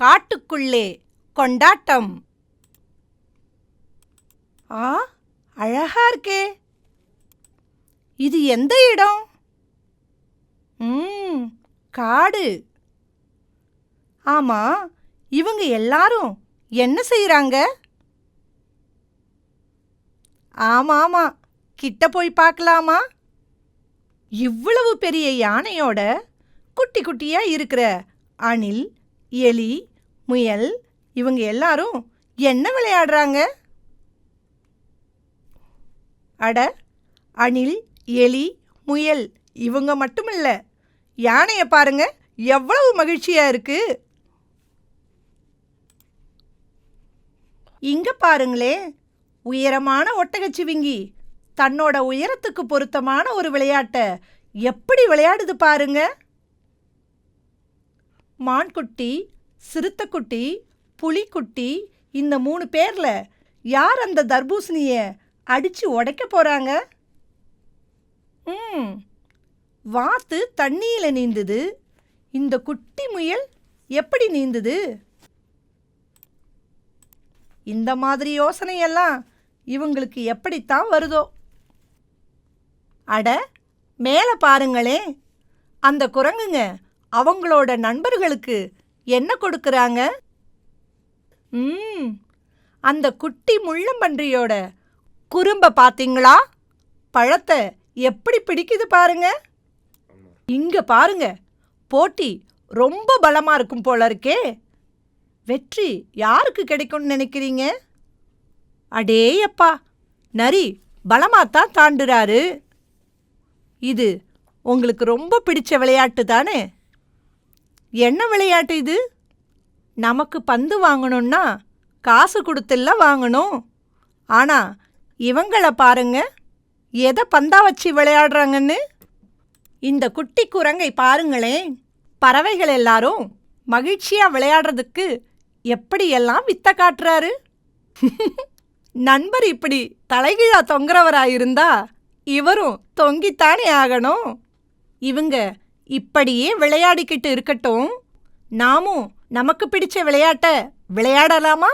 காட்டுக்குள்ளே கொண்டாட்டம். ஆ அழகா இருக்கே. இது எந்த இடம்? ம் காடு. ஆமா இவங்க எல்லாரும் என்ன செய்யறாங்க ஆமா ஆமா கிட்ட போய் பார்க்கலாமா? இவ்வளவு பெரிய யானையோட குட்டி குட்டியா இருக்கிற அணில் எலி முயல் இவங்க எல்லாரும் என்ன விளையாடுறாங்க? அட அணில் எலி முயல் இவங்க மட்டுமில்ல. யானையை பாருங்க எவ்வளவு மகிழ்ச்சியா இருக்கு. இங்க பாருங்களே உயரமான ஒட்டகச்சிவிங்கி தன்னோட உயரத்துக்கு பொருத்தமான ஒரு விளையாட்டை எப்படி விளையாடுது பாருங்க. மான்குட்டி சிறுத்தைக்குட்டி புலிக்குட்டி இந்த மூணு பேர்ல யார் அந்த தர்பூசணிய அடிச்சு உடைக்க போறாங்க? ம். வாத்து தண்ணியில நீந்துது. இந்த குட்டி முயல் எப்படி நீந்துது? இந்த மாதிரி யோசனையெல்லாம் இவங்களுக்கு எப்படித்தான் வருதோ. அட மேலே பாருங்களே. அந்த குரங்குங்க அவங்களோட நண்பர்களுக்கு என்ன கொடுக்கறாங்க? ம் அந்த குட்டி முள்ளம்பன்றியோட குறும்ப பார்த்தீங்களா? பழத்தை எப்படி பிடிக்குது பாருங்க. இங்க பாருங்க போட்டி ரொம்ப பலமா இருக்கும் போல இருக்கே. வெற்றி யாருக்கு கிடைக்கும்னு நினைக்கிறீங்க? அடேயப்பா நரி பலமாத்தான் தாண்டுறாரு. இது உங்களுக்கு ரொம்ப பிடிச்ச விளையாட்டு தானே? என்ன விளையாட்டு இது? நமக்கு பந்து வாங்கணும்னா காசு கொடுத்துலாம் வாங்கணும். ஆனா இவங்கள பாருங்க. எதை பந்தா வச்சு விளையாடுறாங்கன்னு? இந்த குட்டி குரங்கை பாருங்களேன். பறவைகள் எல்லாரும் மகிழ்ச்சியா விளையாடுறதுக்கு எப்படியெல்லாம் வித்த காட்டுறாரு? நண்பர் இப்படி தலைகீழா தொங்குறவராயிருந்தா இவரும் தொங்கித்தானே ஆகணும். இவங்க இப்படியே விளையாடிக்கிட்டு இருக்கட்டும். நாமும் நமக்கு பிடிச்ச விளையாட்ட விளையாடலாமா?